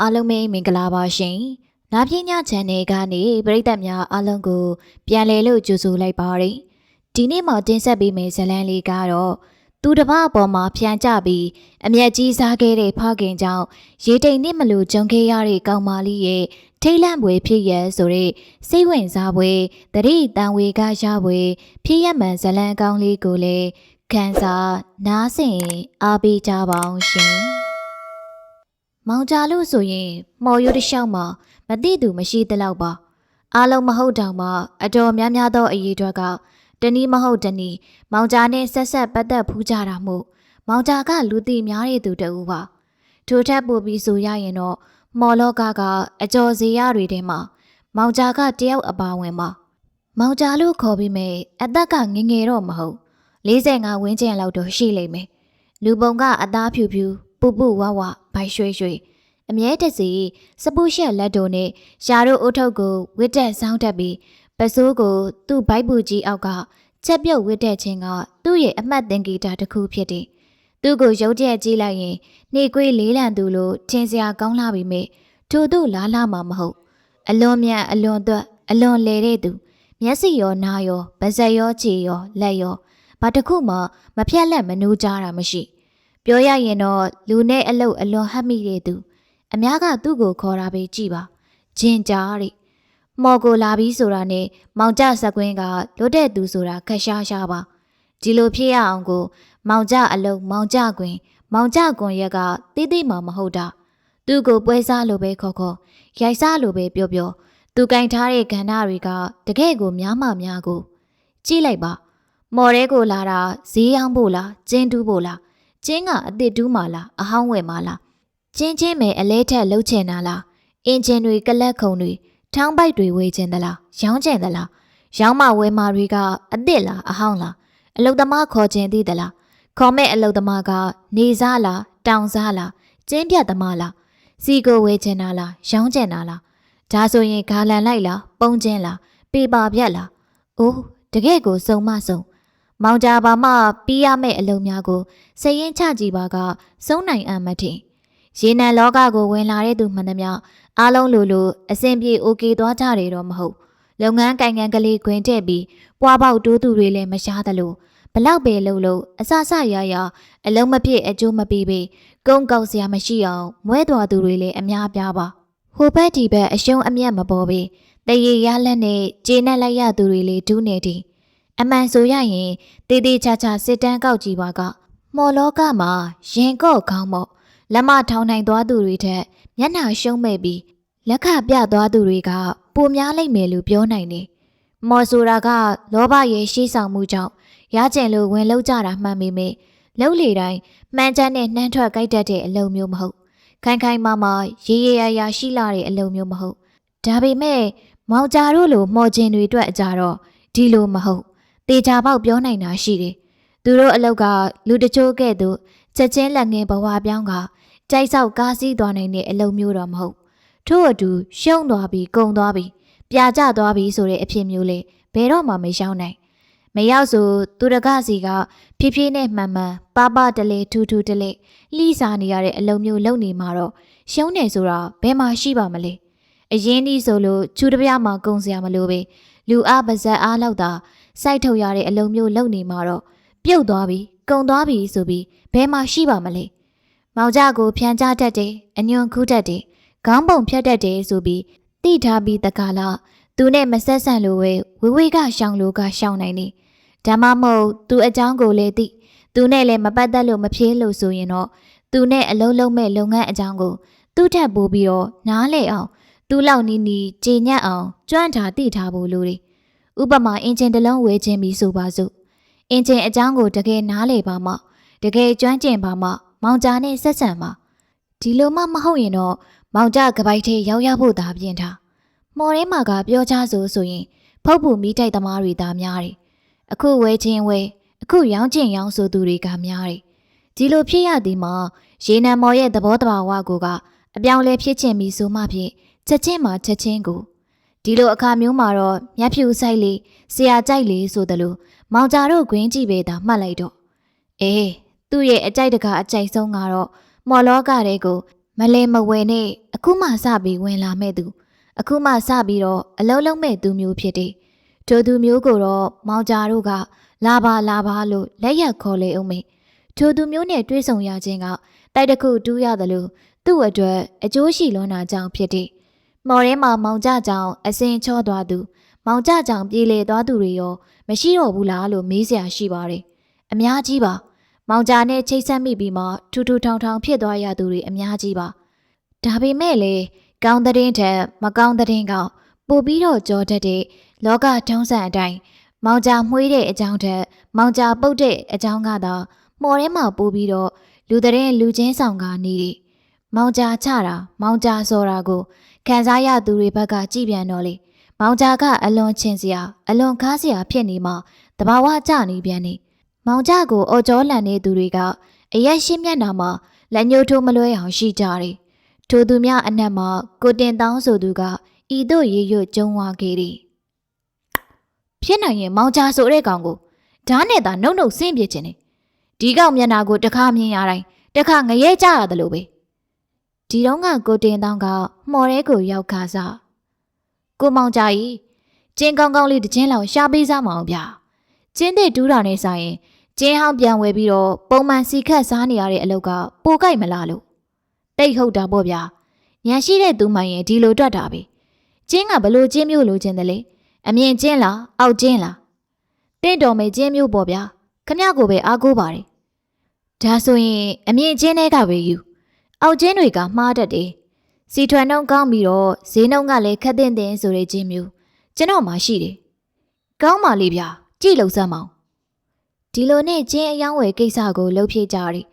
အားလုံးပဲမင်္ဂလာပါရှင်။နာပြင်းည channel ကနေပရိသတ်များအားလုံးကို ပြန်လည်လို့ကြိုဆိုလိုက်ပါရစေ။ဒီနေ့မှတင်ဆက်ပေးမယ့်ဇာတ်လမ်းလေးကတော့သူတစ်ပါးအပေါ်မှာဖြန်ကြပြီးအမျက်ကြီးစားခဲ့တဲ့ဖခင်ကြောင့်ရေတိမ်နစ်မလို့ကြုံခဲ့ရတဲ့ကောင်မလေးရဲ့ထိတ်လန့်ပွေဖြစ်ရဆိုတဲ့စိတ်ဝင်စားပွေတတိတန်ဝေကရပွေဖြစ်ရမှန်ဇာတ်လမ်းကောင်းလေးကိုလည်းခန်းစားနားဆင်အားပေးကြပါအောင်ရှင်။ မောင်ကြလို့ဆိုရင်မော်ရိုးတစ်လျှောက်မှာမသိသူမရှိသလောက်ပါအားလုံးမဟုတ်တောင်မှအတော်များများသောအရေးအတွက်ကတနည်းမဟုတ်တနည်းမောင်ကြနဲ့ဆက်ဆက်ပတ်သက်ဖူးကြတာမို့မောင်ကြကလူသိများတဲ့သူတဦးပါထိုထက်ပိုပြီးဆိုရရင်တော့မော်လောကကအကျော်စီရတွေထဲမှာမောင်ကြကတယောက်အပါဝင်ပါမောင်ကြလို့ခေါ်ပြီးမယ်အသက်ကငယ်ငယ်တော့မဟုတ်45ဝန်းကျင်လောက်တော့ရှိလိမ့်မယ်လူပုံကအသားဖြူဖြူပူပူဝဝ ဘိုက်ရွှေရွှေအမြဲတစေစပုရှက်လက်တို့နဲ့ရှာတို့အုတ်ထုတ်ကိုဝစ်တက်ဆောင်းတက်ပြီးပစိုးကိုသူ့ဘိုက်ပူကြီးအောက်ကချက်ပြုတ်ဝစ်တက်ခြင်းကသူ့ရဲ့အမှတ်သင်္ကေတတစ်ခုဖြစ်တယ်။သူ့ကိုရုပ်ကြက်ကြည့်လိုက်ရင်နှေကွေးလေးလံသူလိုထင်စရာကောင်းလာပြီမေထို့သူလားလာမှာမဟုတ်အလွန်မြန်အလွန်သွက်အလွန်လေတဲ့သူမျက်စိရောနားရောပါးစပ်ရောခြေရောလက်ရောဘာတစ်ခုမှမဖြတ်လက်မနှူးကြတာမရှိ ပြောရရင်တော့လူနဲ့အလုတ်အလွန်ဟပ်မိတဲ့သူ အများကသူ့ကိုခေါ်တာပဲကြည်ပါဂျင်ကြားတဲ့မော်ကိုလာပြီးဆိုတာနဲ့မောင်ကျစကွင်းကလွတ်တဲ့သူဆိုတာခက်ရှားရှားပါဒီလိုဖြစ်ရအောင်ကို မောင်ကျအလုံးမောင်ကျကွင်းမောင်ကျကွန်ရက်ကတိတိမှမဟုတ်တာသူ့ကိုပွဲစားလိုပဲခေါ်ခေါ်ရိုက်စားလိုပဲပြောပြောသူကင်ထားတဲ့ကဏ္ဍတွေကတကယ့်ကိုများမှများကို ကြည့်လိုက်ပါ မော်ရဲကိုလာတာဈေးရောင်းဖို့လားကျင်းတူးဖို့လား ကျင်းကအစ်စ်တူးမှလားအဟောင်းဝယ်မှလားကျင်းချင်းမယ်အလဲထက်လှုပ်ချင်တာလားအင်ဂျင်တွေကလတ်ခုံတွေထောင်းပိုက်တွေဝေချင်သလားရောင်းချင်သလားရောင်းမဝဲမာတွေကအစ်စ်လားအဟောင်းလားအလုတ်သမားခေါ်ချင်သေးသလားခေါ်မဲ့အလုတ်သမားကနေစားလားတောင်စားလားကျင်းပြတ်သမားလားစီကိုဝေချင်တာလားရောင်းချင်တာလားဒါဆိုရင်ဂါလန်လိုက်လားပုံချင်းလားပေပါပြက်လားအိုးတကယ့်ကိုစုံမစုံ မောင်ကြပါမှပြီးရမယ့်အလုံများကိုစိတ်ရင်းချကြည့်ပါကဆုံးနိုင်အံ့မထင်ရေနံလောကကိုဝင်လာတဲ့သူမှန်သမျှအားလုံးလိုလိုအစဉ်ပြေ okay သွားကြတယ်တော့မဟုတ်လုပ်ငန်းကိုင်ငံကလေးတွင်တဲ့ပြီးပွားပေါက်တိုးသူတွေလည်းမရှားသလိုဘလောက်ပဲလှုပ်လှုပ်အဆဆရရအလုံးမပြည့်အကျိုးမပေးပေကုန်းကောက်စရာမရှိအောင်မွဲတော်သူတွေလည်းအများပြားပါဟိုဘက်ဒီဘက်အရှုံးအမျက်မပေါ်ပေတရေရလက်နဲ့ကျေနပ်လိုက်ရသူတွေလည်းဒူးနေတယ် အမှန်ဆိုရရင်တေးသေးချာချာစစ်တမ်းကောက်ကြည့်ပါကမော်လောကမှာရင်ကော့ခေါင်းမော့လက်မထောင်နိုင်သွားသူတွေထက်မျက်နှာရှုံးမဲ့ပြီးလက်ခပြသွားသူတွေကပိုများလိမ့်မယ်လို့ပြောနိုင်တယ်။မော်ဆိုတာကလောဘရဲ့ရှိဆောင်မှုကြောင့်ရကျင်လို့ဝင်လောက်ကြတာမှန်ပေမဲ့လှုပ်လေတိုင်းမှန်ချမ်းနဲ့နှမ်းထွက်ကြိုက်တတ်တဲ့အလုံမျိုးမဟုတ်။ခိုင်ခိုင်မာမာရေရရရာရှိလာတဲ့အလုံမျိုးမဟုတ်။ဒါပေမဲ့မောင်ကြတို့လိုမော်ကျင်တွေအတွက်အကြတော့ဒီလိုမဟုတ်။ တေချာပေါက်ပြောနိုင်တာရှိတယ်။သူတို့အလောက်ကလူတချို့ကဲ့သို့ချက်ချင်းလက်ငယ်ဘဝပြောင်းကကြိုက်ဆောက်ကားစီးသွားနိုင်တဲ့အလုံးမျိုးတော့မဟုတ်ထို့အတူရှုံသွားပြီးကုံသွားပြီးပြာကျသွားပြီးဆိုတဲ့အဖြစ်မျိုးလေဘယ်တော့မှမရှောင်းနိုင်မရောက်ဆိုသူတကစီကဖြည်းဖြည်းနဲ့မှန်မှန်ပပတလေထူးထူးတလေလှီးစားနေရတဲ့အလုံးမျိုးလုံနေမှာတော့ရှုံးနေဆိုတာဘယ်မှာရှိပါမလဲအရင်ဒီဆိုလို့ချူတပြားမှာကုံစရာမလိုပဲလူအားပါဇက်အားလောက်သာ စိုက်ထုတ်ရတဲ့အလုံးမျိုးလုံနေမှာတော့ပြုတ်သွားပြီကုံသွားပြီဆိုပြီးဘယ်မှာရှိပါမလဲမောင်ကြကိုဖြန်ချတတ်တယ်အညွန်ခူးတတ်တယ်ခေါင်းပုံဖြတ်တတ်တယ်ဆိုပြီးတိထားပြီးတကလာသူနဲ့မဆက်ဆံလို့ဝဲဝေဝေကရှောင်လို့ကရှောင်နိုင်နေဓမ္မမဟုတ်သူအကြောင်းကိုလည်းသိသူနဲ့လည်းမပတ်သက်လို့မဖြေးလို့ဆိုရင်တော့သူနဲ့အလုံးလုံးမဲ့လုပ်ငန်းအကြောင်းကိုသူ့ထက်ပိုပြီးတော့နားလေအောင်သူ့လောက်နီးနီးကြည်ညက်အောင်ကျွမ်းထားတိထားဖို့လိုတယ် ဥပမာအင်ဂျင်တစ်လုံးဝဲခြင်းပြီးဆိုပါစို့အင်ဂျင်အကြောင်းကိုတကယ်နားလေပါမှတကယ်ကျွမ်းကျင်ပါမှမောင်ကြားနဲ့ဆက်ဆံပါဒီလိုမှမဟုတ်ရင်တော့မောင်ကြားကပိုက်ထဲရောက်ရဖို့သာပြင်ထားမော်ရဲမှာကပြောချဆိုဆိုရင်ဖုတ်ဖို့မိတိုက်သမားတွေသာများတယ်အခုဝဲချင်းဝဲအခုရောင်းကျင်ရောင်းဆိုသူတွေကများတယ်ဒီလိုဖြစ်ရသည်မှာရေနံမော်ရဲ့သဘောတဘာဝကိုကအပြောင်းလဲဖြစ်ချင်ပြီးဆိုမှဖြင့်ချက်ချင်းမှချက်ချင်းကို ဒီလိုအခါမျိုးမှာတော့မျက်ဖြူဆိုင်လေးဆရာကြိုက်လေးဆိုသလိုမောင်ကြတို့ခွင်းကြည့်ပဲသာမှတ်လိုက်တော့အေးသူ့ရဲ့အကြိုက်တကားအကြိုက်ဆုံးကတော့မော်လောကတဲ့ကိုမလဲမဝဲနဲ့အအခုမှစပြီးဝင်လာမဲ့သူအခုမှစပြီးတော့အလုံးလုံးမဲ့သူမျိုးဖြစ်တယ်ထိုသူမျိုးကိုတော့မောင်ကြာတို့ကလာပါလာပါလို့လက်ရက်ခေါ်လေအောင်မေထိုသူမျိုးနဲ့တွေ့ဆုံရခြင်းကတိုက်တစ်ခုတူးရတယ်လို့သူ့အတွက်အကျိုးရှိလွန်းတာကြောင့်ဖြစ်တယ် မော်ရဲမှာမောင်ကြကြောင်အစင်ချောသွားသူမောင်ကြကြောင်ပြေးလေသွားသူတွေရောမရှိတော့ဘူးလားလို့မေးစရာရှိပါတယ်အများကြီးပါ မောင်ကြာနဲ့ချိတ်ဆက်မိပြီးမှထူထူထောင်ထောင်ဖြစ်သွားရသူတွေအများကြီးပါဒါပေမဲ့လေကောင်းတဲ့င်းထက်မကောင်းတဲ့င်းကပိုပြီးတော့ကြောတတ်တဲ့လောကထုံးစံအတိုင်းမောင်ကြာမှွေးတဲ့အကြောင်းထက်မောင်ကြာပုတ်တဲ့အကြောင်းကသာမော်ထဲမှာပိုပြီးတော့လူတဲ့လူချင်းဆောင်ကနေတယ် မောင်ကြာချတာမောင်ကြာစော်တာကိုခံစားရသူတွေဘက်ကကြည်ပြန်တော့လေမောင်ကြာကအလွန်ချင်စရာအလွန်ကားစရာဖြစ်နေမှတဘာဝကြနေပြန်နေမောင်ကြကိုအော်ကျော်လန်နေသူတွေကအရက်ရှင်းမျက်နှာမှာလက်ညှိုးထိုးမလွဲအောင်ရှိကြတယ်။ထိုသူများအနက်မှာကိုတင်တောင်းဆိုသူကဤသို့ရေရွတ်ကျုံဝါခဲ့တယ်။ဖြစ်နိုင်ရင်မောင်ကြဆိုတဲ့ကောင်ကိုဓာတ်နဲ့သာနှုတ်နှုတ်ဆင်းပြခြင်းနဲ့ဒီကောင်မျက်နှာကိုတစ်ခါမြင်ရတိုင်းတစ်ခါငရဲကြရတယ်လို့ပဲ။ ဒီတော့ကကိုတင်တောင်းကမှော်ရဲကိုရောက်ခါစားကိုမောင်ကြကြီးကျင်းကောင်းကောင်းလေးတစ်ချင်းလောက်ရှာပေးစားမအောင်ဗျာ။ကျင်းတဲ့တူးတာနဲ့ဆိုင်ရင်ကျင်းဟောင်းပြန်ဝယ်ပြီးတော့ပုံမှန်စီခတ်စားနေရတဲ့အလုပ်ကပိုကြိုက်မလားလို့တိတ်ဟုတ်တာပေါ့ဗျာညံရှိတဲ့သူမှရင်ဒီလိုတွက်တာပဲကျင်းကဘလို့ကျင်းမျိုးလိုချင်တယ်လေအမြင်ကျင်းလားအောက်ကျင်းလားတင့်တော်မယ်ကျင်းမျိုးပေါ့ဗျာခမရကိုပဲအားကိုးပါတယ်ဒါဆိုရင်အမြင်ကျင်းတဲ့ကပဲယူ အောက်ကျင်းတွေကမှားတတ်တယ်စီထွန်နှုံကောင်းပြီးတော့ဈေးနှုံကလည်းခက်တဲ့တဲ့ဆိုတဲ့ကျင်းမျိုးကျွန်တော်မှရှိတယ်ကောင်းပါလေဗျာကြည့်လို့စမ်းမအောင်ဒီလိုနဲ့ကျင်းအယောင်းဝယ်ကိစ္စကိုလှုပ်ဖြစ်ကြတယ်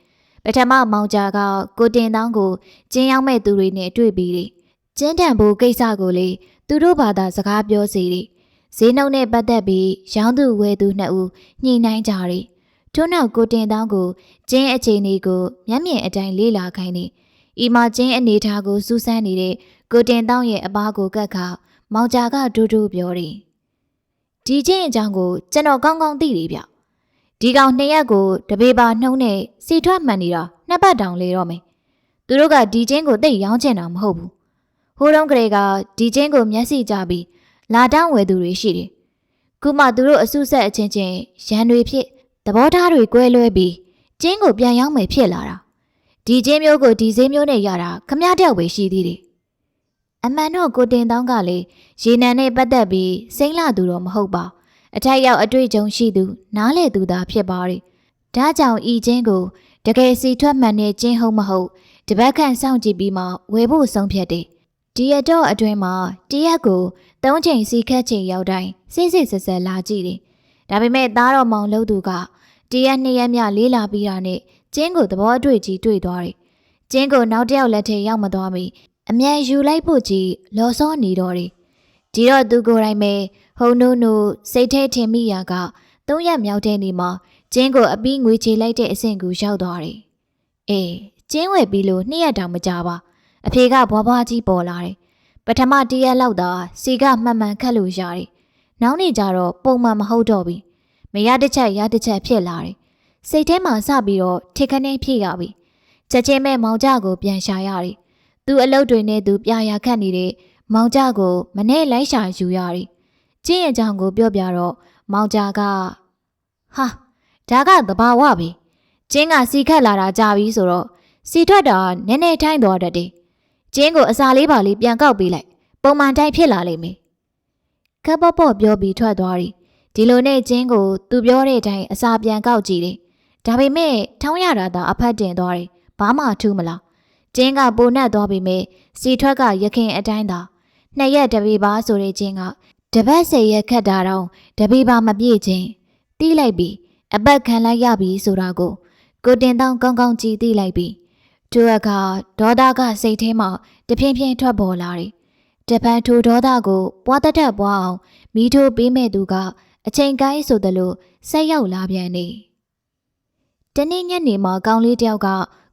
ပထမမောင်ကြာကကိုတင်တောင်းကိုကျင်းရောက်မဲ့သူတွေနဲ့တွေ့ပြီးတယ်ကျင်းတန်ဖို့ကိစ္စကိုလေသူတို့ဘာသာစကားပြောစီတယ်ဈေးနှုန်းနဲ့ပတ်သက်ပြီးရောင်းသူဝယ်သူနှစ်ဦးညှိနှိုင်းကြတယ် ထို့နောက်ကိုတင်တောင်းကိုကျင်းအခြေအနေကိုမျက်မြင်အတိုင်းလေ့လာခိုင်းတယ်ဤမှာကျင်းအနေထားကိုစူးစမ်းနေတဲ့ကိုတင်တောင်းရဲ့အပားကိုကတ်ခါမောင်ကြာကဒူးဒူးပြောတယ်ဒီကျင်းအကြောင်းကိုကျွန်တော်ကောင်းကောင်းသိတယ်ဗျဒီကောင်နှစ်ရက်ကိုတပေပါနှုံးနဲ့စီထွက်မှန်နေတာနှစ်ပတ်တောင်လေတော့မယ်။သူတို့ကဒီချင်းကိုတိတ်ရောင်းချင်တာမဟုတ်ဘူး။ဟိုတုန်းကလေးကဒီချင်းကိုမျက်စိကြပြီးလာတောင်းဝယ်သူတွေရှိတယ်။ခုမှသူတို့အစုဆက်အချင်းချင်းရန်တွေဖြစ် သဘောထားတွေကွဲလွဲပြီးချင်းကိုပြန်ရောင်းမယ်ဖြစ်လာတာ။ဒီချင်းမျိုးကိုဒီဈေးမျိုးနဲ့ရတာခမရတယောက်ပဲရှိသေးတယ်။အမှန်တော့ကိုတင်တောင်းကလေရေနံနဲ့ပတ်သက်ပြီးစိမ့်လာသူတော့မဟုတ်ပါဘူးအထက်ရောက်အတွေ့အကြုံရှိသူနားလေသူသာဖြစ်ပါတယ်။ဒါကြောင့်ဤချင်းကိုတကယ်စီထွက်မှန်တဲ့ချင်းဟုတ်မဟုတ်တပတ်ခန့်စောင့်ကြည့်ပြီးမှဝယ်ဖို့ဆုံးဖြတ်တယ်။ဒီရတော့အတွင်းမှာတရက်ကိုသုံးချိန်စီခတ်ချိန်ရောက်တိုင်းစိတ်စိတ်ဆက်ဆက်လာကြည့်တယ်။ ဒါပေမဲ့သားတော်မောင်လို့သူကတရက်နှစ်ရက်မြလေးလာပြီးတာနဲ့ကျင်းကိုသဘောအတွေ့ကြီးတွေ့သွားတယ်။ကျင်းကိုနောက်တစ်ယောက်လက်ထဲရောက်မသွားမီအမြန်ယူလိုက်ဖို့ကြီးလော်စောနေတော့တယ်။ဒီတော့သူကိုယ်တိုင်ပဲဟုံနုံနုစိတ်ထဲထင်မိရာကသုံးရက်မြောက်တဲ့နေ့မှာကျင်းကိုအပီးငွေချေလိုက်တဲ့အဆင့်ကိုရောက်သွားတယ်။အေးကျင်းဝယ်ပြီးလို့နှစ်ရက်တောင်မကြပါ။အဖေကဘွားဘွားကြီးပေါ်လာတယ်။ပထမတရက်လောက်သာစီကမှန်မှန်ခတ်လို့ရတယ်။နောက်နေ့ကျတော့ပုံမှန်မဟုတ်တော့ဘူး။ မရတစ်ချက်ရတစ်ချက်ဖြစ်လာတယ်။စိတ်ထဲမှာစပြီးတော့ထိခနဲ့ဖြစ်ရပြီ။ချက်ချင်းမဲ့မောင်ကြကိုပြန်ရှာရတယ်။သူ့အလုပ်တွေနဲ့သူပြရာခတ်နေတဲ့မောင်ကြကိုမနဲ့လိုက်ရှာယူရတယ်။ကျင်းရဲ့ကြောင်ကိုပြောပြတော့မောင်ကြကဟာဒါကသဘာဝပဲကျင်းကစီခတ်လာတာကြာပြီဆိုတော့စီထွက်တာနည်းနည်းထိုင်းသွားတတ်တယ်ကျင်းကိုအစာလေးပါလေးပြန်ကောက်ပေးလိုက်ပုံမှန်တိုင်းဖြစ်လာလိမ့်မယ်ခပ်ပေါ့ပေါ့ပြောပြီးထွက်သွားတယ် ဒီလိုနဲ့ကျင်းကိုသူပြောတဲ့အတိုင်းအစာပြန်ကောက်ကြည့်တယ်ဒါပေမဲ့ထောင်းရတာသာအဖတ်တင်သွားတယ်ဘာမှထူးမလားကျင်းကပိုနှက်သွားပေမဲ့စီထွက်ကရခင်အတိုင်းသာနှစ်ရက်တပေပါဆိုတဲ့ကျင်းကတပတ်ဆယ်ရက်ခတ်တာတော့တပေပါမပြည့်ချင်းတီးလိုက်ပြီးအပတ်ခံလိုက်ရပြီဆိုတာကိုကိုတင်တောင်းကောင်းကောင်းကြည်သိလိုက်ပြီးသူအခါဒေါသကစိတ်ထဲမှာတဖြည်းဖြည်းထွက်ပေါ်လာတယ်။တပန်ထိုဒေါသကိုပွားတတ်ပွားအောင်မိထိုးပေးမဲ့သူက အချိန်ကိုင်းဆိုသလိုဆက်ရောက်လာပြန်နေ။တနေ့ညနေမှာကောင်းလေးတယောက်က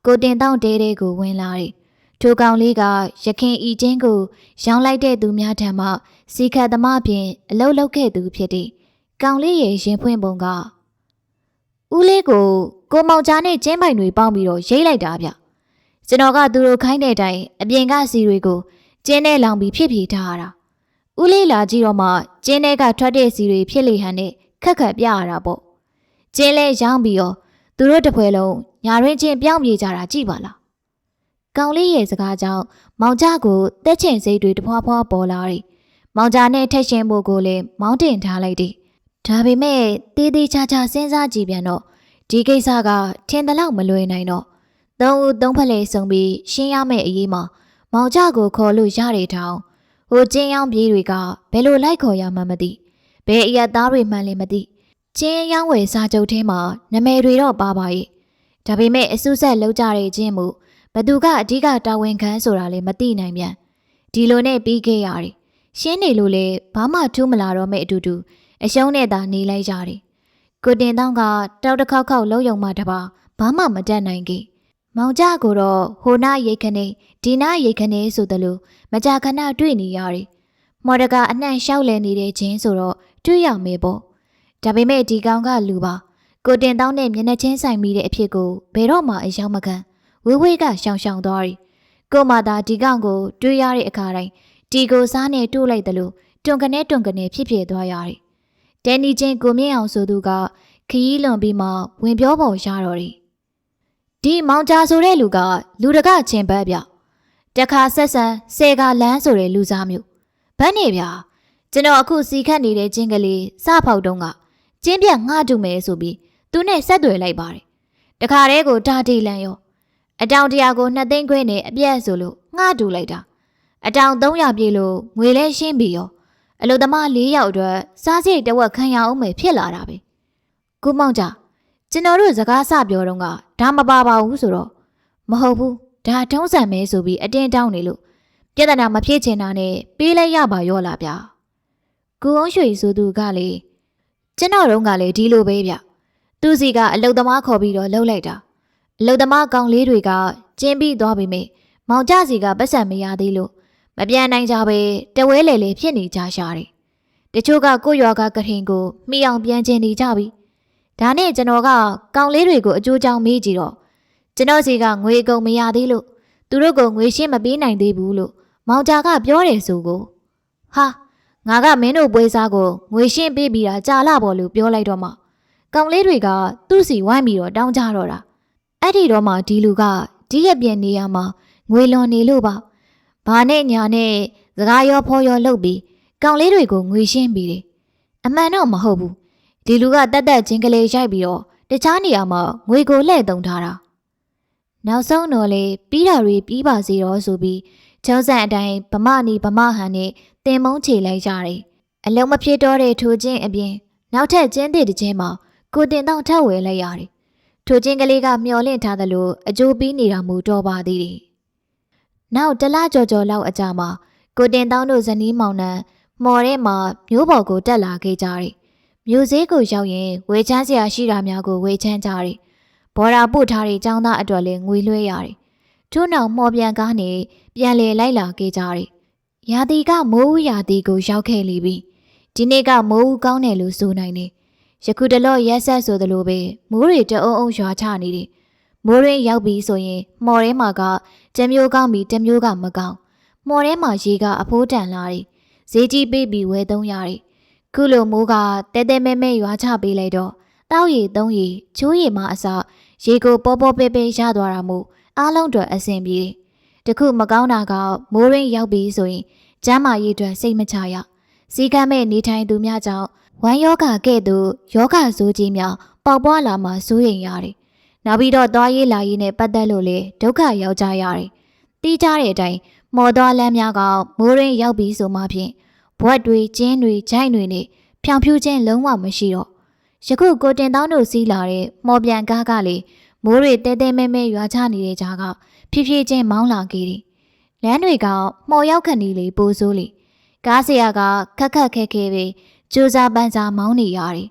ကိုတင်တောင်းတဲတဲကိုဝင်လာတယ်။ထိုကောင်လေးကရခင်ဤချင်းကိုရောင်းလိုက်တဲ့သူများထံမှစီခတ်သမားဖြင့်အလုတ်လုတ်ခဲ့သူဖြစ်တယ်။ကောင်လေးရဲ့ရင်ဖွင့်ပုံကဦးလေးကိုကိုမောင်ကြားနဲ့ကျင်းပိုင်တွေပေါင်းပြီးတော့ရိတ်လိုက်တာဗျကျွန်တော်ကသူတို့ခိုင်းတဲ့အတိုင်းအပြင်ကစီတွေကိုကျင်းနဲ့လောင်ပြီးဖြစ်ဖြေထားရတာ ဦးလေးလာကြည့်တော့မှကျင်းထဲကထွက်တဲ့စီတွေဖြစ်လေဟန်နဲ့ခက်ခက်ပြရတာပေါ့ကျင်းလဲရောင်းပြီးတော့သူတို့တစ်ဖွဲလုံးညာရင်းချင်းပြောင်းပြေးကြတာကြည့်ပါလားကောင်လေးရဲ့စကားကြောင့်မောင်ကြကိုတက်ချင်စိတ်တွေတဖွာဖွာပေါ်လာတယ်မောင်ကြနဲ့ထက်ရှင်ဖို့ကိုလည်းမောင်းတင်ထားလိုက်တယ်ဒါပေမဲ့တေးသေးချာချာစဉ်းစားကြည့်ပြန်တော့ဒီကိစ္စကထင်သလောက်မလွယ်နိုင်တော့သုံးဦးသုံးဖက်လေဆုံပြီးရှင်းရမယ့်အရေးမှာမောင်ကြကိုခေါ်လို့ရတဲ့ထောင် ဟိုကျင်းရောင်းပြေးတွေကဘယ်လိုလိုက်ခေါ်ရမှမသိဘယ်အရသားတွေမှန်းလည်းမသိကျင်းရောင်းဝယ်စာချုပ်ထဲမှာနမယ်တွေတော့ပါပါရဲ့ဒါပေမဲ့အစုဆက်လောက်ကြတဲ့ချင်းမှုဘသူကအဓိကတာဝန်ခံဆိုတာလည်းမသိနိုင်ပြန်ဒီလိုနဲ့ပြီးခဲ့ရတယ်ရှင်းနေလို့လေဘာမှထူးမလာတော့မဲ့အတူတူအရှုံးနဲ့သာနေလိုက်ကြတယ်ကိုတင်တောင်းကတောက်တစ်ခေါက်ခေါက်လုံးယုံမှတပါဘာမှမတတ်နိုင်ခဲ့ မောင်ကြကိုတော့ဟိုနာရိတ်ခနေဒီနာရိတ်ခနေဆိုသလိုမကြာခဏတွေ့နေရတယ်မော်ဒကာအနှံ့လျှောက်လဲနေတဲ့ချင်းဆိုတော့တွေ့ရမယ်ပေါ့ဒါပေမဲ့ဒီကောင်ကလူပါကိုတင်တောင်းနဲ့မျက်နှာချင်းဆိုင်မိတဲ့အဖြစ်ကိုဘယ်တော့မှအရောက်မခံဝေးဝေးကရှောင်ရှောင်သွားတယ်ကိုမသာဒီကောင်ကိုတွေ့ရတဲ့အခါတိုင်းဒီကိုစားနဲ့တိုးလိုက်တယ်လို့တွန်ကနေတွန်ကနေဖြစ်ဖြစ်သွားရတယ်ဒန်နီချင်းကိုမြင့်အောင်ဆိုသူကခရီးလွန်ပြီးမှဝင်ပြောပေါ်ရတော့တယ် ဒီမောင်ကြာဆိုတဲ့လူကလူတကချင်းဘက်ဗျတခါဆက်ဆန်ဆယ်ကလန်းဆိုတဲ့လူစားမျိုးဗန်းနေဗျာကျွန်တော်အခုစီခတ်နေတဲ့ချင်းကလေးစဖောက်တုံးကကျင်းပြတ်ငှတူမယ်ဆိုပြီးသူနဲ့ဆက်သွယ်လိုက်ပါတယ်တခါတည်းကိုတာတီလန်ရောအတောင်တရာကိုနှစ်သိန်းခွဲနဲ့အပြက်ဆိုလို့ငှတူလိုက်တာအတောင်300ပြေလို့ငွေလဲရှင်းပြီးရောအလုသမား၄ယောက်အတွက်စားစိတ်တဝက်ခံရအောင်မယ်ဖြစ်လာတာပဲကုမောင်ကြ ကျွန်တော်တို့စကားစပြောတော့ကဒါမပါပါဘူးဆိုတော့မဟုတ်ဘူးဒါထုံးစံမဲဆိုပြီးအတင်းတောင်းနေလို့ပြဿနာမဖြစ်ချင်တာနဲ့ပေးလိုက်ရပါရောလားဗျာကိုအောင်ရွှေဆိုသူကလေကျွန်တော်တို့ကလည်းဒီလိုပဲဗျသူစီကအလုသမားခေါ်ပြီးတော့လှုပ်လိုက်တာအလုသမားကောင်လေးတွေကကျင်းပြီးသွားပြီမေမောင်ကြစီကပတ်စံမရသေးလို့မပြန်နိုင်ကြပဲတဝဲလေလေဖြစ်နေကြရှာတယ်တချို့ကကိုရွာကကထင်ကိုမိအောင်ပြန်ကျင်နေကြပြီ ဒါနဲ့ကျွန်တော်ကကောင်လေးတွေကိုအကျိုးကြောင့်မေးကြည့်တော့ကျွန်တော်စီကငွေအကုန်မရသေးလို့သူတို့ကငွေရှင်းမပေးနိုင်သေးဘူးလို့မောင်ကြာကပြောတယ်ဆိုကိုဟာငါကမင်းတို့ပွဲစားကိုငွေရှင်းပေးပြီးတာကြာလာပေါ်လို့ပြောလိုက်တော့မှကောင်လေးတွေကသူ့စီဝိုင်းပြီးတော့တောင်းကြတော့တာအဲ့ဒီတော့မှဒီလူကဒီရက်ပြန်နေရမှာငွေလွန်နေလို့ပါဘာနဲ့ညာနဲ့စကားရောဖောရောလုပ်ပြီးကောင်လေးတွေကိုငွေရှင်းပြီးတယ်အမှန်တော့မဟုတ်ဘူး ဒီလူကတက်တက်ချင်းကလေးရိုက်ပြီးတော့တခြားနေရာမှာငွေကိုလှည့်တုံထားတာနောက်ဆုံးတော့လေပြီးတာတွေပြီးပါစေတော့ဆိုပြီးကျောင်းဆန်အတိုင်းဗမနီဗမဟန်နဲ့တင်မုံချေလိုက်ကြတယ်အလုံးမဖြစ်တော့တဲ့ထိုချင်းအပြင်နောက်ထပ်ကျင်းတဲ့တစ်ချင်းမှာကိုတင်တော့ထပ်ဝယ်လိုက်ရတယ်ထိုချင်းကလေးကမျောလင့်ထားသလိုအကျိုးပေးနေတာမူတော့ပါသေးတယ်နောက်တလားကြော်ကြော်လောက်အကြာမှာကိုတင်တောင်းတို့ဇနီးမောင်နှံမော်ထဲမှာမျိုးပေါ်ကိုတက်လာခဲ့ကြတယ် မြို့ဈေးကိုရောက်ရင်ဝေချမ်းစရာရှိတာများကိုဝေချမ်းကြတယ်။ဘော်ရာပို့ထားတဲ့ចောင်းသားအတွက်လည်းငွေလွှဲရတယ်။ထို့နောက်မော်ပြန်ကားနဲ့ပြန်လေလိုက်လာခဲ့ကြတယ်။ရာသီကမိုးဦးရာသီကိုရောက်ခဲ့လိပြီ။ဒီနေ့ကမိုးဦးကောင်းတယ်လို့ဆိုနိုင်တယ်။ယခုတလော့ရက်ဆက်ဆိုသလိုပဲမိုးတွေတအုံအုံရွာချနေတယ်။မိုးရင်းရောက်ပြီဆိုရင်မော်ထဲမှာကတမျိုးကောင်းပြီးတမျိုးကမကောင်း။မော်ထဲမှာရေကအဖိုးတန်လာတယ်။ဈေးကြီးပေးပြီးဝယ်သုံးရတယ်။ ခုလိုမိုးကတဲတဲမဲမဲရွာချပေးလိုက်တော့တောက်ရီသုံးရီချိုးရီမအစရေကိုပေါ်ပေါ်ပဲပဲရသွားတာမို့အားလုံးအတွက်အဆင်ပြေ။တခုမကောင်းတာကမိုးရင်းရောက်ပြီဆိုရင်ကျမ်းမာရေးအတွက်စိတ်မချရ။စီကမ်းမဲ့နေထိုင်သူများကြောင့်ဝမ်းယောဂကဲ့သို့ယောဂဆိုးကြီးများပေါက်ပွားလာမှစိုးရိမ်ရတယ်။နောက်ပြီးတော့သွားရေးလာရေးနဲ့ပတ်သက်လို့လေဒုက္ခရောက်ကြရတယ်။တီးကြတဲ့အတိုင်းမော်သွားလမ်းများကမိုးရင်းရောက်ပြီဆိုမှဖြင့် ဘွက်တွေကျင်းတွေဂျိုင်းတွေနဲ့ဖြောင်ဖြူးခြင်းလုံးဝမရှိတော့ယခုကိုတင်တောင်းတို့စီးလာတဲ့မော်ပြန်ကားကလေမိုးတွေတဲတဲမဲမဲရွာချနေတဲ့ကြားကဖြည်းဖြည်းချင်းမောင်းလာခဲ့တယ်လမ်းတွေကမော်ရောက်ခဏီလေးပိုးစိုးလေကားဆရာကခက်ခက်ခဲခဲပဲကြိုးစားပန်းစားမောင်းနေရတယ်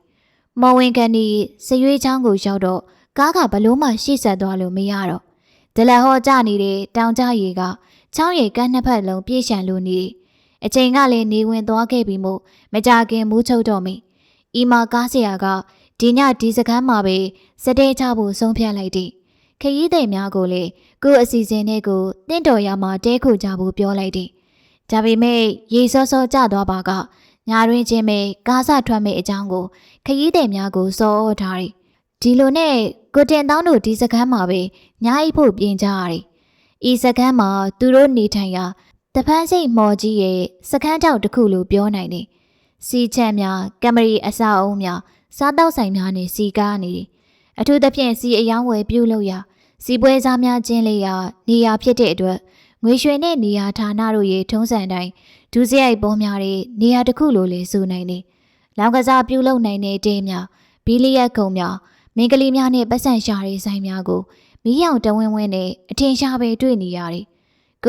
မော်ဝင်ခဏီစရွေးချောင်းကိုရောက်တော့ကားကဘလို့မှရှေ့ဆက်သွားလို့မရတော့ဒလဟောကြနေတဲ့တောင်ကြရီကချောင်းရီကန်းနှစ်ဖက်လုံးပြည့်ရှံလို့နေတယ် အချိန်ကလည်းနေဝင်သွားခဲ့ပြီးမို့မကြခင်မူးချုပ်တော့မိ။ဤမှာကားဆရာကဒီညဒီစကမ်းမှာပဲစတဲ့ချဖို့ဆုံးဖြတ်လိုက်သည်ခရီးသည်များကိုလည်းကိုယ့်အစီအစဉ်နဲ့ကိုတင့်တော်ရမှာတဲခုကြဖို့ပြောလိုက်တယ်။ဒါပေမဲ့ရေစောစောကျသွားပါကညာတွင်ချင်းပဲကားဆထွက်မဲ့အကြောင်းကိုခရီးသည်များကိုစောဩထားတယ်။ဒီလိုနဲ့ကိုတင်တောင်းတို့ဒီစကမ်းမှာပဲညာအိဖို့ပြင်ကြရတယ်။ဤစကမ်းမှာသူတို့နေထိုင်ရာ တပန်းစိတ်မော်ကြီးရဲ့စကမ်းကြောက်တစ်ခုလို့ပြောနိုင်တယ်။စီချမ်းများကင်မရီအဆောက်အုံများစားတောက်ဆိုင်များနဲ့စီကားနေတယ်။အထူးသဖြင့်စီအယောင်းဝယ်ပြုလုပ်ရာစီပွဲစားများကျင်းလေရာနေရာဖြစ်တဲ့အတွက်ငွေရွှေနဲ့နေရာဌာနတို့ရဲ့ထုံးစံတိုင်းဒုစရိုက်ပေါ်များတဲ့နေရာတစ်ခုလိုလေဆိုနိုင်တယ်။လောင်ကစားပြုလုပ်နိုင်တဲ့တဲများဘီလီယက်ကုံများမင်္ဂလီများနဲ့ပတ်စံရှာတဲ့ဆိုင်များကိုမီးရောင်တဝင်းဝင်းနဲ့အထင်ရှားပဲတွေ့နေရတယ်။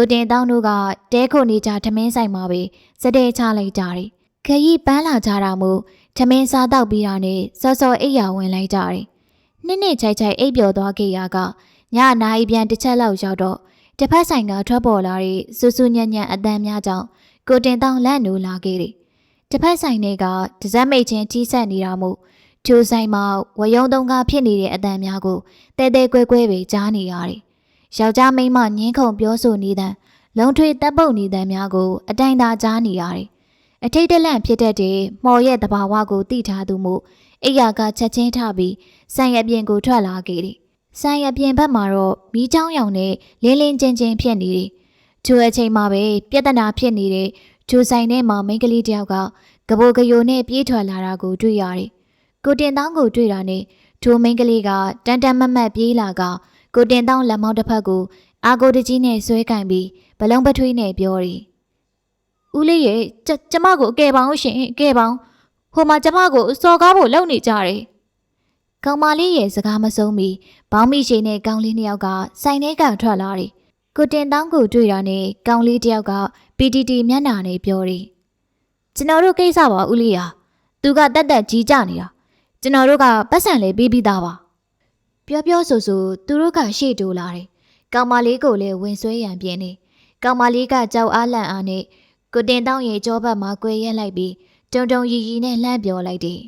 ကိုတင်တောင်းတို့ကတဲခုနေကြထမင်းဆိုင်မှာပဲစတဲ့ချလိုက်ကြတယ်။ခရီးပန်းလာကြတာမို့ထမင်းစားတော့ပြီးတာနဲ့စောစောအိပ်ယာဝင်လိုက်ကြတယ်။နှစ်နှစ်ချိုက်ချိုက်အိပ်ပျော်သွားခဲ့ရကညနာရီပြန်တစ်ချက်လောက်ရောက်တော့တစ်ဖက်ဆိုင်ကထွက်ပေါ်လာတဲ့စူးစူးညံ့ညံ့အတန်းများကြောင့်ကိုတင်တောင်းလန့်နိုးလာခဲ့တယ်။တစ်ဖက်ဆိုင်တွေကဒဇက်မိတ်ချင်းကြီးဆက်နေတာမို့ကျိုးဆိုင်မှာဝယုံတုံကဖြစ်နေတဲ့အတန်းများကိုတဲတဲကွဲကွဲပဲကြားနေရတယ်။ ယောက်ျားမိန်းမညင်းခုန်ပြောဆိုနေတဲ့လုံထွေတပ်ပုတ်နေတဲ့များကို အတိုင်းသာကြားနေရတယ်။အထိတ်တလန့်ဖြစ်တတ်တဲ့မော်ရဲ့တဘာဝကိုသိထားသူမို့အိယာကချက်ချင်းထပြီးဆိုင်ရပြင်ကိုထွက်လာခဲ့တယ်။ဆိုင်ရပြင်ဘက်မှာတော့မီးချောင်းရောင်နဲ့လင်းလင်းချင်းချင်းဖြစ်နေတယ်။ကျိုးအချိန်မှာပဲပြဿနာဖြစ်နေတဲ့ကျိုးဆိုင်ထဲမှာမိန်းကလေးတယောက်ကကဘိုကယိုနဲ့ပြေးထွက်လာတာကိုတွေ့ရတယ်။ကိုတင်တောင်းကိုတွေ့တာနဲ့ထိုမိန်းကလေးကတန်တန်မတ်မတ်ပြေးလာက ကိုတင်တောင်းလက်မောင်းတစ်ဖက်ကိုအာကိုတကြီးနဲ့ဆွဲကင်ပြီးဘလုံးပထွေးနဲ့ပြောတယ်။ဦးလေးရဲ့ကျကျမကိုအကယ်ပေါင်းရှင်အကယ်ပေါင်းဟိုမှာကျမကိုစော်ကားဖို့လုပ်နေကြတယ်။ကောင်မလေးရဲ့စကားမဆုံးမီဘောင်းမိရှိနဲ့ကောင်လေးနှစ်ယောက်ကဆိုင်ထဲကထွက်လာတယ်။ကိုတင်တောင်းကိုတွေ့တာနဲ့ကောင်လေးတစ်ယောက်က PTT မျက်နှာနဲ့ပြောတယ်။ကျွန်တော်တို့ကိစ္စပါဦးလေးဟာသူကတက်တက်ကြီးကြနေတာ။ကျွန်တော်တို့ကပတ်စံလေးပြီးပြီးသားပါ။ ပြောပြောဆိုဆိုသူတို့ကရှေ့တိုးလာတယ်။ကောင်မလေးကိုလည်းဝင်ဆွဲရန်ပြင်းနေ။ကောင်မလေးကကြောက်အားလန့်အားနဲ့ကိုတင်တောင်းရဲ့ကြောဘက်မှာကွယ်ရက်လိုက်ပြီးတုံတုံရီရီနဲ့လှမ်းပြောလိုက်တယ်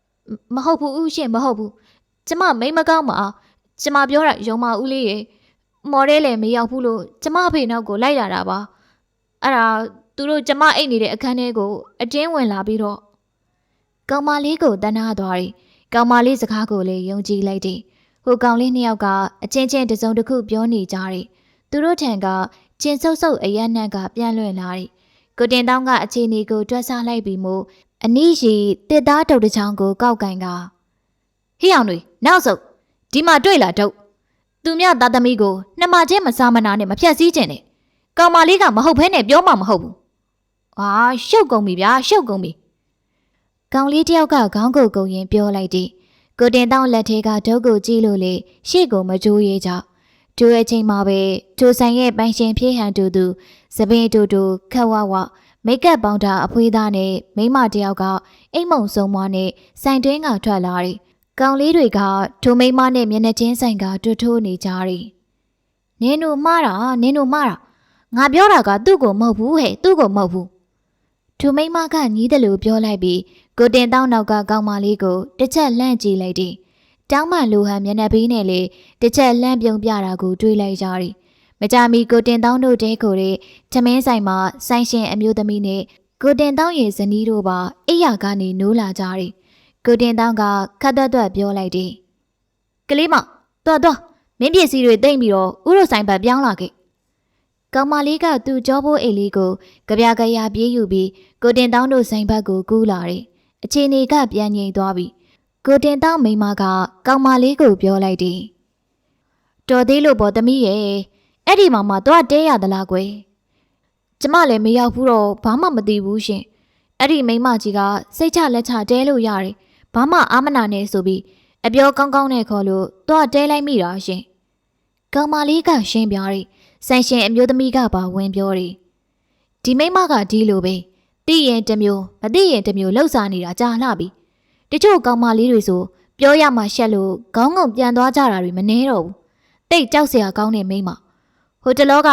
။မဟုတ်ဘူးဦးရှင်မဟုတ်ဘူး။ကျမမိမကောင်းပါ။ကျမပြောတာယုံမဦးလေးရေ။မော်ဒဲလည်းမရောက်ဘူးလို့ကျမအဖေနောက်ကိုလိုက်လာတာပါ။အဲ့ဒါသူတို့ကျမအိတ်နေတဲ့အခန်းထဲကိုအတင်းဝင်လာပြီးတော့ကောင်မလေးကိုတန်းထားသွားတယ်။ကောင်မလေးစကားကိုလည်းယုံကြည်လိုက်တယ်။ ဟိုကောင်လေးနှစ်ယောက်ကအချင်းချင်းတစုံတစ်ခုပြောနေကြတယ်။သူတို့ထံကကျင်ဆုပ်ဆုပ်အရနှံ့ကပြန်လွင့်လာတယ်။ကိုတင်တောင်းကအခြေအနေကိုတွက်ဆလိုက်ပြီးမို့အနီးရှိတစ်သားတုတ်တစ်ချောင်းကိုကောက်ကင်ကဟိအောင်တွေနောက်ဆုပ်ဒီမှာတွေ့လာတုတ်သူမြသားသမီးကိုနှမချင်းမစားမနာနဲ့မဖြတ်စည်းခြင်းနဲ့ကောင်မလေးကမဟုတ်ဘဲနဲ့ပြောမှမဟုတ်ဘူး။အာရှုပ်ကုန်ပြီဗျာရှုပ်ကုန်ပြီ။ကောင်လေးတယောက်ကခေါင်းကိုကုံရင်ပြောလိုက်သည်။ ကိုတင်တောင်းလက်ထဲကဒုတ်ကိုကြည့်လို့လေရှေ့ကိုမကြိုးရဲကြ။ကျိုးအချိန်မှာပဲကျိုးဆိုင်ရဲ့ပိုင်ရှင်ဖြစ်ဟန်တူသူစပင်းတူတူခက်ဝဝမိတ်ကပ်ပေါင်းတာအဖွေးသားနဲ့မိမတယောက်ကအိမ်မုံဆုံးမနဲ့ဆိုင်တွင်းကထွက်လာတယ်။ကောင်လေးတွေကထိုမိမနဲ့မျက်နှာချင်းဆိုင်ကတွတ်ထိုးနေကြတယ်။နင်းတို့မှားတာနင်းတို့မှားတာငါပြောတာကသူ့ကိုမဟုတ်ဘူးဟဲ့သူ့ကိုမဟုတ်ဘူးထိုမိမကညီးတယ်လို့ပြောလိုက်ပြီး ကိုတင်တောင်းနောက်ကကောင်းမလေးကိုတစ်ချက်လှန့်ကြည့်လိုက်တယ်။တောင်းမှလူဟန်မျက်နှာဘေးနဲ့လေတစ်ချက်လှန့်ပြုံပြတာကိုတွေးလိုက်ကြတယ်။မကြမီကိုတင်တောင်းတို့တဲကိုတဲ့ချမင်းဆိုင်မှာဆိုင်ရှင်အမျိုးသမီးနဲ့ကိုတင်တောင်းရဲ့ဇနီးတို့ပါအိယာကနေနိုးလာကြတယ်။ကိုတင်တောင်းကခတ်သွက်သွက်ပြောလိုက်တယ်။ကလေးမတော်တော်မင်းပစ္စည်းတွေတိမ့်ပြီးတော့ဥရုဆိုင်ဘက်ပြောင်းလာခဲ့။ကောင်မလေးကသူ့ကြောဘိုးအိတ်လေးကိုကြပြကြရပြေးယူပြီးကိုတင်တောင်းတို့ဆိုင်ဘက်ကိုကူးလာတယ်။ အခြေအနေကပြန်ငြိမ်သွားပြီ။ကိုတင်တောင်းမိမကကောင်မလေးကိုပြောလိုက်တယ်။တော်သေးလို့ပေါ့သမီးရဲ့အဲ့ဒီမှာမှတော့တဲရသလားကွယ်။ကျမလည်းမရောက်ဘူးတော့ဘာမှမသိဘူးရှင်။အဲ့ဒီမိမကြီးကစိတ်ချလက်ချတဲလို့ရတယ်။ဘာမှအာမနာနဲ့ဆိုပြီးအပြောကောင်းကောင်းနဲ့ခေါ်လို့တော့တဲလိုက်မိတာရှင်။ကောင်မလေးကရှင်းပြတယ်။ဆိုင်ရှင်အမျိုးသမီးကပါဝင်ပြောတယ်။ဒီမိမကဒီလိုပဲ။ သိရင်တစ်မျိုးမသိရင်တစ်မျိုးလှုပ်ရှားနေတာကြာလှပြီ။တချို့ကောင်မလေးတွေဆိုပြောရမှရှက်လို့ခေါင်းငုံပြန်သွားကြတာတွေမနှဲတော့ဘူး။တိတ်ကြောက်စရာကောင်းတဲ့မိမ။ဟိုတလောက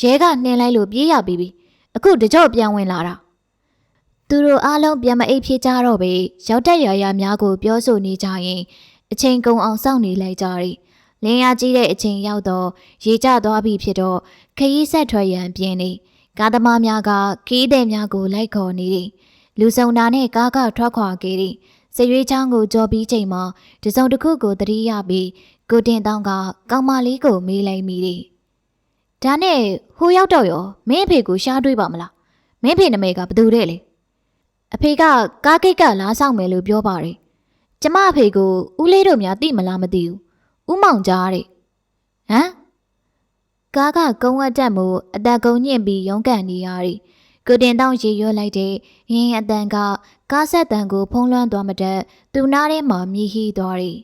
ရဲကနှင်းလိုက်လို့ပြေးရပြီးပြီ။အခုတကြော့ပြန်ဝင်လာတာ။သူတို့အားလုံးပြန်မအိပ်ဖြစ်ကြတော့ပဲရောက်တက်ရရများကိုပြောဆိုနေကြရင်အချိန်ကုန်အောင်စောင့်နေလိုက်ကြတယ်လင်းရကြီးတဲ့အချိန်ရောက်တော့ရေကျသွားပြီဖြစ်တော့ခရီးဆက်ထွက်ရန်ပြင်းနေ ကားသမားများကခီးတဲ့များကိုလိုက်ခေါ်နေတယ်လူစုံတာနဲ့ကားကထွက်ခွာခဲ့တယ်စရွေးချောင်းကိုကြော်ပြီးချိန်မှာတစုံတစ်ခုကိုတတိယပြီးကိုတင်တောင်းကကောင်မလေးကိုမေးလိုက်မိတယ်ဒါနဲ့ဟိုရောက်တော့ရောမင်းအဖေကိုရှားတွေးပါမလားမင်းအဖေနာမည်ကဘယ်သူတဲ့လဲအဖေကကားကိတ်ကလားဆောင်မယ်လို့ပြောပါတယ်ကျမအဖေကိုဦးလေးတို့များသိမလားမသိဘူးဦးမောင်ကြားတဲ့ဟမ် ကားကကုန်းဝတ်တက်မှုအသက်ကုန်ညှင့်ပြီးရုန်းကန်နေရတယ်ကိုတင်တောင်းရေရွတ်လိုက်တဲ့ရင်းအတန်ကကားဆက်တန်ကိုဖုံးလွှမ်းသွားမတတ်သူနားထဲမှာမြည်ဟီးသွားတယ်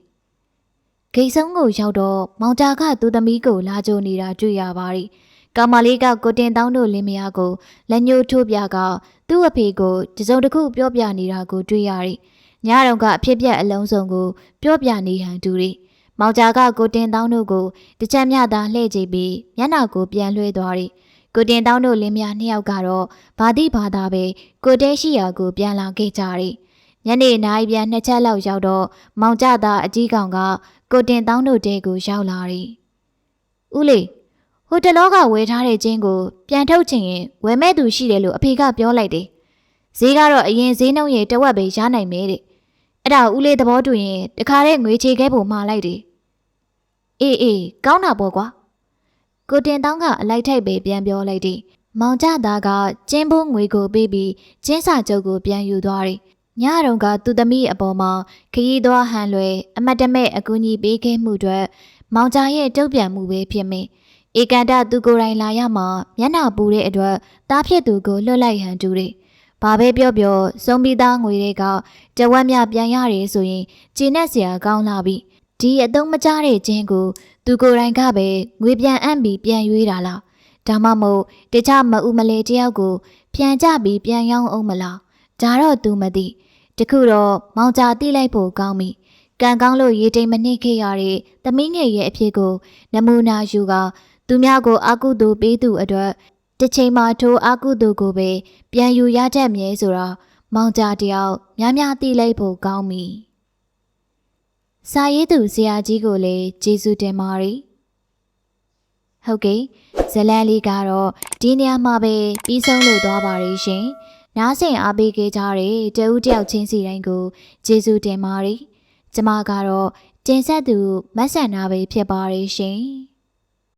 ဂိတ်ဆုံးကိုရောက်တော့မောင်တာကသူ့သမီးကိုလာကြိုနေတာတွေ့ရပါတယ်ကာမလေးကကိုတင်တောင်းတို့လင်းမယားကိုလက်ညှိုးထိုးပြကသူ့အဖေကိုတစုံတစ်ခုပြောပြနေတာကိုတွေ့ရတယ်။ညတုန်းကအဖြစ်ပြက်အလုံးစုံကိုပြောပြနေဟန်တူတယ်။ မောင်ကြာကကိုတင်တောင်းတို့ကိုတကြံမြသာလှည့်ကြည့်ပြီးမျက်နှာကိုပြန်လွှဲသွားတယ်။ကိုတင်တောင်းတို့လင်းမယားနှစ်ယောက်ကတော့ဘာတိဘာသာပဲကိုတဲရှိရာကိုပြန်လာခဲ့ကြတယ်။ညနေနိုင်ပြန်နှစ်ချက်လောက်ရောက်တော့မောင်ကြသာအကြီးကောင်ကကိုတင်တောင်းတို့တဲကိုရောက်လာတယ်။ဦးလေးဟိုတလောကဝယ်ထားတဲ့ကျင်းကိုပြန်ထုတ်ချင်ရင်ဝယ်မဲ့သူရှိတယ်လို့အဖေကပြောလိုက်တယ်။ဈေးကတော့အရင်ဈေးနှုန်းရဲ့တဝက်ပဲရနိုင်မယ်တဲ့။အဲ့ဒါဦးလေးသဘောတူရင်တခါတည်းငွေချေခဲ့ဖို့မှာလိုက်တယ်။ အေးအေးကောင်းတာပေါ့ကွာ။ကိုတင်တောင်းကအလိုက်ထိုက်ပဲပြန်ပြောလိုက်တယ်။မောင်ကြသားကကျင်းဖို့ငွေကိုပေးပြီးကျင်းစာချုပ်ကိုပြန်ယူသွားတယ်။ညတုန်းကသူသမီးအပေါ်မှာခရီးသွားဟန်လွယ်အမတ်တမဲ့အကူအညီပေးခဲ့မှုအတွက်မောင်ကြရဲ့တုံ့ပြန်မှုပဲဖြစ်မယ်။ဧကန်တသူကိုယ်တိုင်လာရမှမျက်နှာပူတဲ့အတွက်တားဖြစ်သူကိုလွတ်လိုက်ဟန်တူတယ်။ဘာပဲပြောပြောစုံပြီးသားငွေတွေကတဝက်မြပြန်ရတယ်ဆိုရင်ကျင်းနဲ့စရာကောင်းလာပြီ။ ဒီအသုံးမကျတဲ့ခြင်းကိုသူကိုယ်တိုင်ကပဲငွေပြန်အံ့ပြီးပြန်ရွေးတာလား။ဒါမှမဟုတ်တခြားမအူမလဲတယောက်ကို ပြန်ကြပြီးပြန်ရောင်းအောင်မလား။ဒါတော့သူမသိ။တခုတော့မောင်ကြာတိလိုက်ဖို့ကောင်းပြီ။ကံကောင်းလို့ရေတိမ်မနှိခဲ့ရတဲ့သမီးငယ်ရဲ့အဖြစ်ကို နမူနာယူကသူများကိုအာကုသို့ပေးသူအတွက်တစ်ချိန်မှာထိုအာကုသို့ကိုပဲပြန်ယူရတတ်မြဲဆိုတော့မောင်ကြတယောက်များများသိလိုက်ဖို့ကောင်းပြီ။ စာရေးသူဆရာကြီးကိုလည်းကျေးဇူးတင်ပါတယ်။ဟုတ်ကဲ့ဇလန်လေးကတော့ဒီနေရာမှာပဲပြီးဆုံးလို့သွားပါရရှင်။နားဆင်အားပေးခဲ့ကြတဲ့တဦးတယောက်ချင်းစီတိုင်းကိုကျေးဇူးတင်ပါတယ်။ကျမကတော့တင်ဆက်သူမတ်ဆန်နာပဲဖြစ်ပါရရှင်။